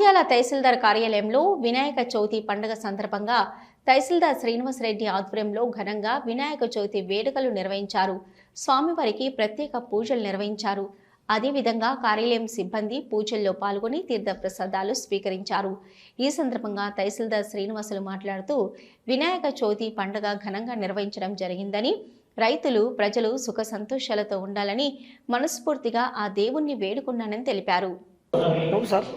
నంద్యాల తహసీల్దార్ కార్యాలయంలో వినాయక చవితి పండుగ సందర్భంగా తహసీల్దార్ శ్రీనివాసరెడ్డి ఆధ్వర్యంలో ఘనంగా వినాయక చవితి వేడుకలు నిర్వహించారు. స్వామివారికి ప్రత్యేక పూజలు నిర్వహించారు. అదేవిధంగా కార్యాలయం సిబ్బంది పూజల్లో పాల్గొని తీర్థప్రసాదాలు స్వీకరించారు. ఈ సందర్భంగా తహసీల్దార్ శ్రీనివాసులు మాట్లాడుతూ వినాయక చవితి పండుగ ఘనంగా నిర్వహించడం జరిగిందని రైతులు ప్రజలు సుఖ సంతోషాలతో ఉండాలని మనస్ఫూర్తిగా ఆ దేవుణ్ణి వేడుకున్నానని తెలిపారు. సార్.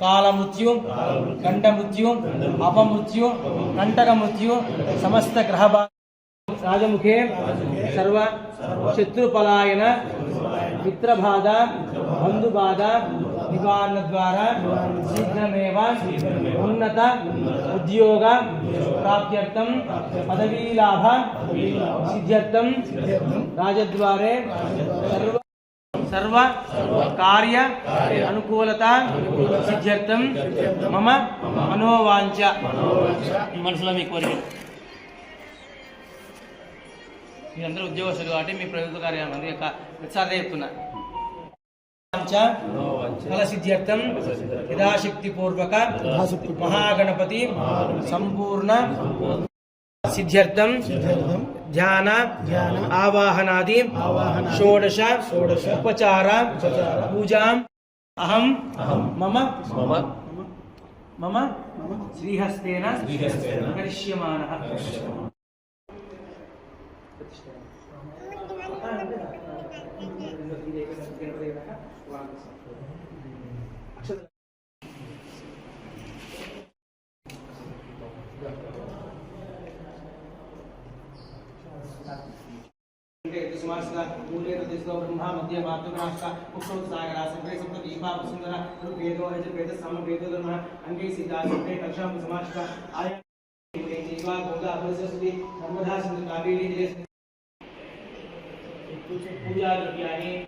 కాలమృత్యు కంఠమృత్యు అపమృత్యు కంటకమృత్యు సమస్త గ్రహ రాజముఖే సర్వ శత్రుపలాయన మిత్రబాధ బంధుబాధ నివారణ ద్వారా శీఘ్రమేవ ఉన్నత ఉద్యోగ ప్రాప్త్యర్థం పదవీలాభ సిద్ధ్యర్థం రాజద్వారే సర్వ సర్వ కార్య అనుకూలత సిద్ధ్యర్థం మమ మనోవాంఛ. మనసులో మీ కోరిక. మీరందరూ ఉద్యోగస్తులు కాబట్టి మీ ప్రభుత్వ కార్యాలయం ప్రతిసారి చెప్తున్నా. फलसिद्ध्यर्थं महागणपति संपूर्ण सिद्ध्यर्थं ध्यान आवाहनादि षोडश उपचार पूजा अहम मम मम ब्रह्मा मध्य मातुराष्टा पुष्पोत सागरा संग्रे सप्त दीपा वसुंधरा गुरु वेदो यज वेद सम वेदो धर्म अंगे सीता संग्रे कक्षा समाष्टा आय जीवा गोदा अभसस्ति नर्मदा सिंधु कावेरी जल पूजा द्रव्याणि